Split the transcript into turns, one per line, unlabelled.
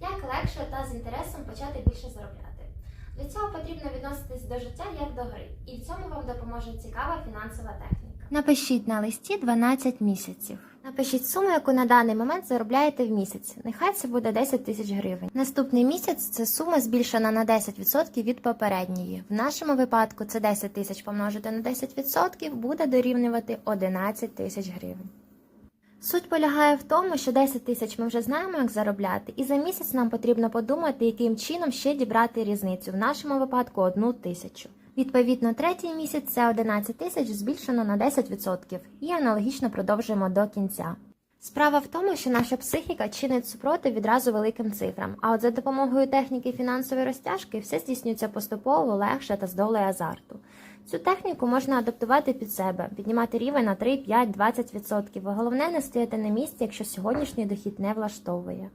як легше та з інтересом почати більше заробляти. Для цього потрібно відноситись до життя як до гри, і в цьому вам допоможе цікава фінансова техніка. Напишіть на листі 12 місяців. Напишіть суму, яку на даний момент заробляєте в місяць. Нехай це буде 10 тисяч гривень. Наступний місяць це сума збільшена на 10% від попередньої. В нашому випадку це 10 тисяч помножити на 10% буде дорівнювати 11 тисяч гривень. Суть полягає в тому, що 10 тисяч ми вже знаємо, як заробляти, і за місяць нам потрібно подумати, яким чином ще дібрати різницю. В нашому випадку одну тисячу. Відповідно, третій місяць це 11 тисяч збільшено на 10% і аналогічно продовжуємо до кінця. Справа в тому, що наша психіка чинить супротив відразу великим цифрам, а от за допомогою техніки фінансової розтяжки все здійснюється поступово, легше та з долею азарту. Цю техніку можна адаптувати під себе, піднімати рівень на 3, 5, 20%. Головне не стояти на місці, якщо сьогоднішній дохід не влаштовує.